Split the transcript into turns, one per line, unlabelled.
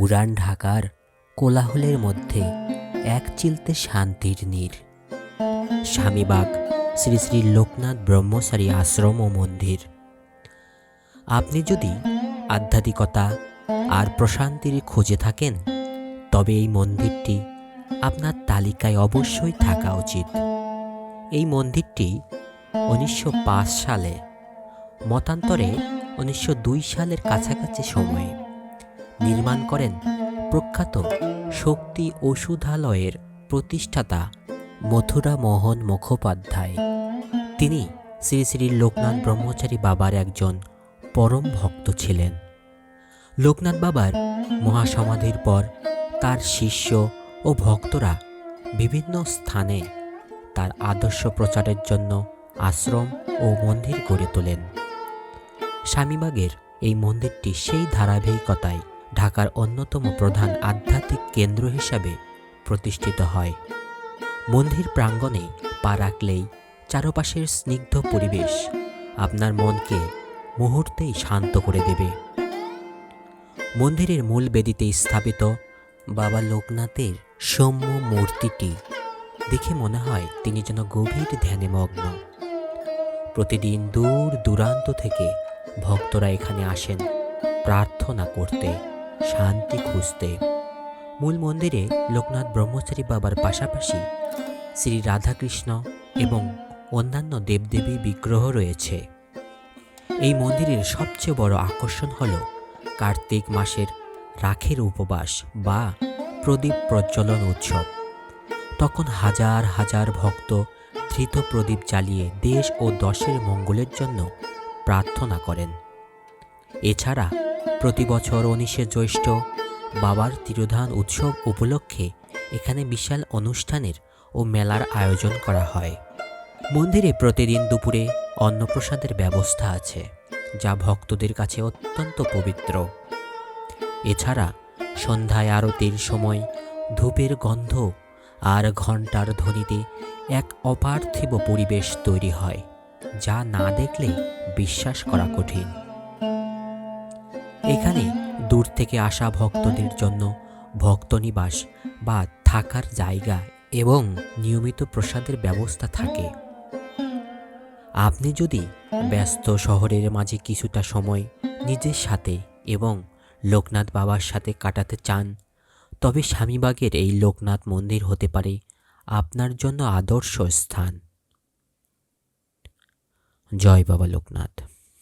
পুরান ঢাকার কোলাহলের মধ্যে এক চিলতে শান্তির নীর। স্বামীবাগ, শ্রী শ্রী লোকনাথ ব্রহ্মচারী আশ্রম ও মন্দির। আপনি যদি আধ্যাত্মিকতা আর প্রশান্তির খোঁজে থাকেন, তবে এই মন্দিরটি আপনার তালিকায় অবশ্যই থাকা উচিত। এই মন্দিরটি উনিশশো পাঁচ সালে, মতান্তরে উনিশশো দুই সালের কাছাকাছি সময়ে নির্মাণ করেন প্রখ্যাত শক্তি ওষুধালয়ের প্রতিষ্ঠাতা মথুরা মোহন মুখোপাধ্যায়। তিনি শ্রী শ্রী লোকনাথ ব্রহ্মচারী বাবার একজন পরম ভক্ত ছিলেন। লোকনাথ বাবার মহাসমাধির পর তার শিষ্য ও ভক্তরা বিভিন্ন স্থানে তার আদর্শ প্রচারের জন্য আশ্রম ও মন্দির গড়ে তোলেন। স্বামীবাগের এই মন্দিরটি সেই ধারাবাহিকতায় ঢাকার অন্যতম প্রধান আধ্যাত্মিক কেন্দ্র হিসাবে প্রতিষ্ঠিত হয়। মন্দির প্রাঙ্গণে পা রাখলেই চারপাশের স্নিগ্ধ পরিবেশ আপনার মনকে মুহূর্তেই শান্ত করে দেবে। মন্দিরের মূল বেদিতে স্থাপিত বাবা লোকনাথের সৌম্য মূর্তিটি দেখে মনে হয় তিনি যেন গভীর ধ্যানে মগ্ন। প্রতিদিন দূর দূরান্ত থেকে ভক্তরা এখানে আসেন প্রার্থনা করতে। শান্তি খুঁজতে। মূল মন্দিরে লোকনাথ ব্রহ্মচারী বাবার পাশাপাশি শ্রী রাধাকৃষ্ণ এবং অন্যান্য দেবদেবী বিগ্রহ রয়েছে। এই মন্দিরের সবচেয়ে বড় আকর্ষণ হল কার্তিক মাসের রাখের উপবাস বা প্রদীপ প্রজ্বলন উৎসব। তখন হাজার হাজার ভক্ত ধৃত প্রদীপ জ্বালিয়ে দেশ ও দশের মঙ্গলের জন্য প্রার্থনা করেন। এছাড়া প্রতি বছর উনিশে জ্যৈষ্ঠ বাবার তিরোধান উৎসব উপলক্ষে এখানে বিশাল অনুষ্ঠানের ও মেলার আয়োজন করা হয়। মন্দিরে প্রতিদিন দুপুরে অন্নপ্রসাদের ব্যবস্থা আছে, যা ভক্তদের কাছে অত্যন্ত পবিত্র। এছাড়া সন্ধ্যায় আরতির সময় ধূপের গন্ধ আর ঘণ্টার ধ্বনিতে এক অপার্থিব পরিবেশ তৈরি হয়, যা না দেখলে বিশ্বাস করা কঠিন। এখানে দূর থেকে আসা ভক্তদের জন্য ভক্তনিবাস বা থাকার জায়গা এবং নিয়মিত প্রসাদের ব্যবস্থা থাকে। আপনি যদি ব্যস্ত শহরের মাঝে কিছুটা সময় নিজের সাথে এবং লোকনাথ বাবার সাথে কাটাতে চান, তবে স্বামীবাগের এই লোকনাথ মন্দির হতে পারে আপনার জন্য আদর্শ স্থান। জয় বাবা লোকনাথ।